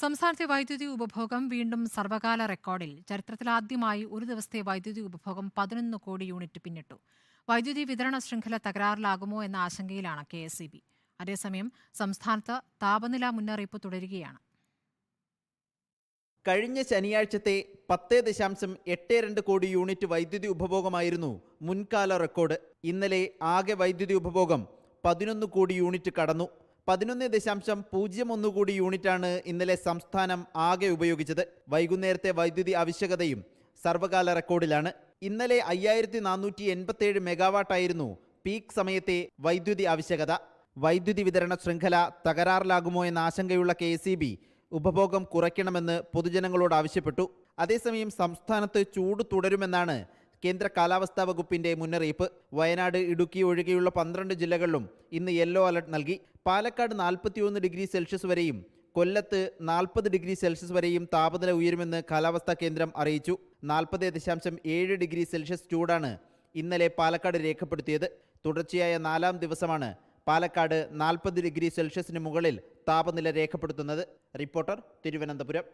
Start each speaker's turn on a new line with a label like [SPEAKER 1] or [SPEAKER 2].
[SPEAKER 1] സംസ്ഥാനത്തെ വൈദ്യുതി ഉപഭോഗം വീണ്ടും സർവകാല റെക്കോർഡിൽ. ചരിത്രത്തിലാദ്യമായി ഒരു ദിവസത്തെ വൈദ്യുതി ഉപഭോഗം പതിനൊന്ന് കോടി യൂണിറ്റ് പിന്നിട്ടു. വൈദ്യുതി വിതരണ ശൃംഖല തകരാറിലാകുമോ എന്ന ആശങ്കയിലാണ് കെ അതേസമയം സംസ്ഥാനത്ത് താപനില മുന്നറിയിപ്പ് തുടരുകയാണ്.
[SPEAKER 2] കഴിഞ്ഞ ശനിയാഴ്ചത്തെ പത്ത് ദശാംശം എട്ട് രണ്ട് കോടി യൂണിറ്റ് വൈദ്യുതി ഉപഭോഗമായിരുന്നു മുൻകാല റെക്കോർഡ്. ഇന്നലെ ആകെ വൈദ്യുതി ഉപഭോഗം പതിനൊന്ന് കോടി യൂണിറ്റ് കടന്നു. പതിനൊന്ന് ദശാംശം പൂജ്യം ഒന്ന് കോടി യൂണിറ്റാണ് ഇന്നലെ സംസ്ഥാനം ആകെ ഉപയോഗിച്ചത്. വൈകുന്നേരത്തെ വൈദ്യുതി ആവശ്യകതയും സർവകാല റെക്കോർഡിലാണ്. ഇന്നലെ അയ്യായിരത്തി നാനൂറ്റി എൺപത്തേഴ് മെഗാവാട്ടായിരുന്നു പീക്ക് സമയത്തെ വൈദ്യുതി ആവശ്യകത. വൈദ്യുതി വിതരണ ശൃംഖല തകരാറിലാകുമോ എന്ന ആശങ്കയുള്ള കെ ഉപഭോഗം കുറയ്ക്കണമെന്ന് പൊതുജനങ്ങളോട് ആവശ്യപ്പെട്ടു. അതേസമയം സംസ്ഥാനത്ത് ചൂട് തുടരുമെന്നാണ് കേന്ദ്ര കാലാവസ്ഥാ വകുപ്പിന്റെ മുന്നറിയിപ്പ്. വയനാട് ഇടുക്കി ഒഴികെയുള്ള പന്ത്രണ്ട് ജില്ലകളിലും ഇന്ന് യെല്ലോ അലർട്ട് നൽകി. പാലക്കാട് നാൽപ്പത്തിയൊന്ന് ഡിഗ്രി സെൽഷ്യസ് വരെയും കൊല്ലത്ത് നാൽപ്പത് ഡിഗ്രി സെൽഷ്യസ് വരെയും താപനില ഉയരുമെന്ന് കാലാവസ്ഥാ കേന്ദ്രം അറിയിച്ചു. നാൽപ്പത് ദശാംശം ഏഴ് ഡിഗ്രി സെൽഷ്യസ് ചൂടാണ് ഇന്നലെ പാലക്കാട് രേഖപ്പെടുത്തിയത്. തുടർച്ചയായ നാലാം ദിവസമാണ് പാലക്കാട് നാൽപ്പത് ഡിഗ്രി സെൽഷ്യസിന് മുകളിൽ താപനില രേഖപ്പെടുത്തുന്നത്. റിപ്പോർട്ടർ തിരുവനന്തപുരം.